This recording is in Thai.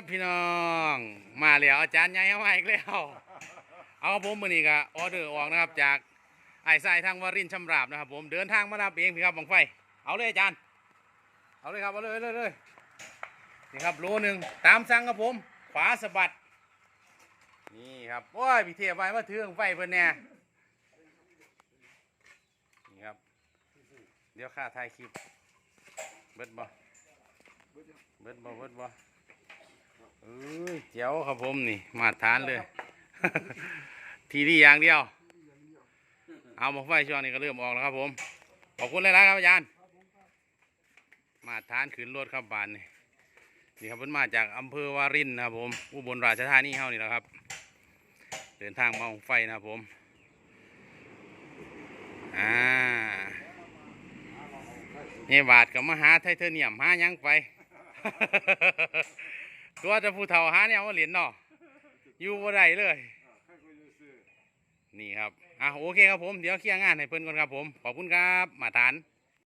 บพี่น้อง มาแล้วอาจารย์ใหญ่เอามาอีกแล้ว เอาผมมือนี้ก็ออเดอร์ออกนะครับ จากไอ้ทรายทางวารินชำราบนะครับ ผมเดินทางมารับเองพี่ครับบังไฟ เอาเลยอาจารย์ เอาเลยครับเอาเลยเลยเลยนี่ครับโลหนึ่งตามสั่งครับผมขวาสะบัดนี่ครับโอ้ยพี่เทียบไว้มาถือบั้งไฟเพิ่นแน่นี่ครับ เดี๋ยวข้าถ่ายคลิปเบิดบ่เบิดบ่เบิดบ่ เอ้ยเจ๋วครับผมนี่ มาตรฐานเลย ทีนี้อย่างเดียว เอาหมกไฟช่วงนี้ก็เริ่มออกแล้วครับผม ขอบคุณเลยนะครับอาจารย์ มาตรฐานขึ้นรถครับบานนี่นี่ครับเพิ่นมาจากอำเภอวารินนะครับผม อุบลราชธานีเฮานี่แหละครับ เดินทางมาหมกไฟนะครับผม อ่านี่บาทกับมาหาไทเทเนียมหาหยังไป ตัวจะผู้เฒ่าหาเนี่ยว่าเหรียญเนาะอยู่บ่ได้เลย นี่ครับอะโอเคครับผม เดี๋ยวเคลียร์งานให้เพิ่นก่อนครับผม ขอบคุณครับ มาทาน